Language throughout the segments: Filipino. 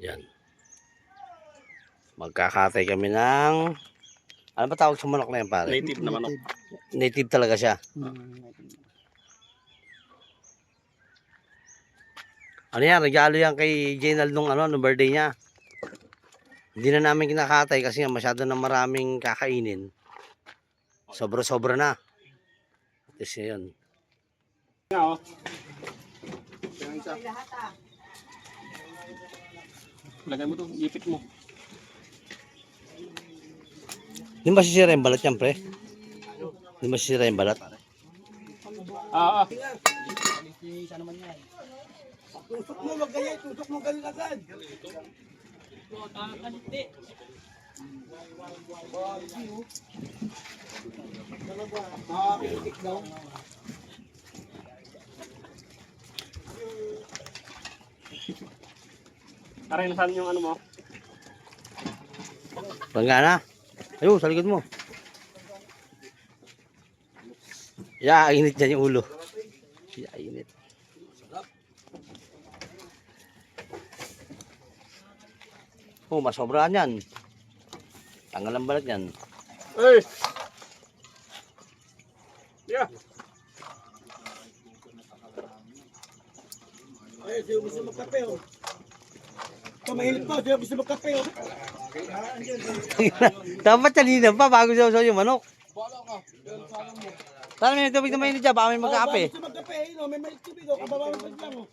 Yan. Magkakatay kami ng... Ano ba tawag sa manok na yan, pare? Native na manok. Native talaga siya. Ano yan, regalo yan kay Jenal nung ano, nung birthday niya. Hindi na namin kinakatay kasi nga masyado na maraming kakainin. Sobra-sobra na. Tapos yun. Nga oh. Lagay mo to, ipit mo. Hindi ba sisira yung balat yan, pre? Hindi ba sisira yung balat? Ah, ah. Tusok mo, wag ganyan. Tusok mo ganyan agad. Makakitik daw. Aray, nasaan yung ano mo? Panggana? Ayun, sa likod mo. Ya, init dyan yung ulo. Ya, init. Oh, masobrahan yan. Tanggal ang balat yan. Hey! Yeah. Ay, siya gusto magkape, oh. Pamahilip ko, siya gusto magkape, oh. Dapat kanina pa bago siya yung manok. Tara may tubig na mainit dyan, baka may magkaape. Gusto magkape, eh, no? May malik tubig, oh. Kababa mo lang, oh.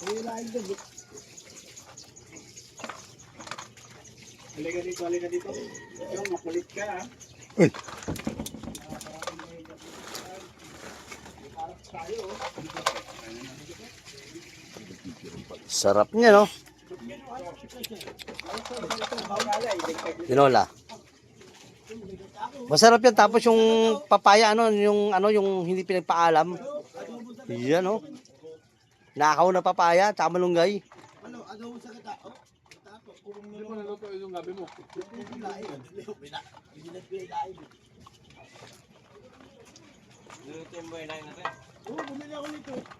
Wala yung. Halika dito, halika dito. Yung makulit ka ah. Sarap niya, no? Tinola. Masarap yan. Tapos yung papaya, ano, yung, ano, yung hindi pinagpaalam. Yan, no? Nakaw na papaya, tsaka malunggay. Ano, ano sa kata? Tapo, kurong Hindi mo naluto yung gabi mo. Lain. Hindi na pinain. Oo, bumili ako nito.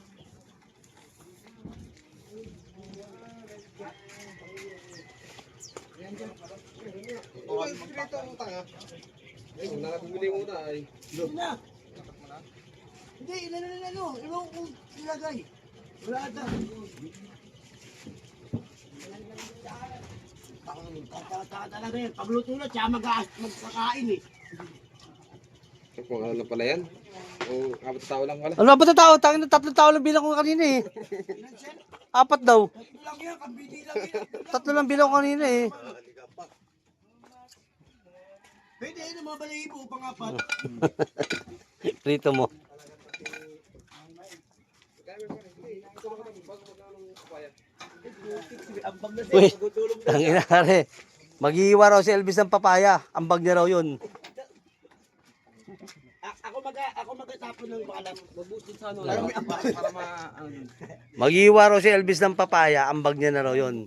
Hindi na. Hindi, ilan na ano. Ilan kung ilagay. Wala ata. Taka talaga yan. Pagluto na, mag magkakain eh. Kung ano na pala yan? O apat na tao lang pala? Ano ito tao? Tangin na tatlong tao lang bilang ko kanina eh. Apat daw. Tatlo lang yan, kabiti lang yan. Tatlo lang bilang ko kanina eh. Pwede yun, mga balahibo pang apat. Rito mo. Na Uy, na. tangin na kare. Mag-iiwa raw si Elvis ng papaya. Ang bag niya raw yun. Ako mag ako magtatapon ng balam. Mabuti sa ano. Para, ma... Ano dun? Mag-iiwa raw si Elvis ng papaya. Ang bag niya na raw yun.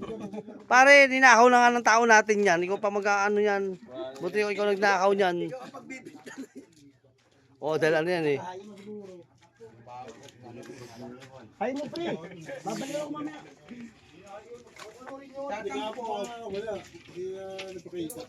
Pare, ninakaw na nga ng tao natin yan. Ikaw pa mag-ano yan. Buti ko ikaw nagnakaw niyan. Oo, dahil ano yan eh. Ay mo pre. Babalik ako mamaya. Nga po, wala. Hindi na napakita.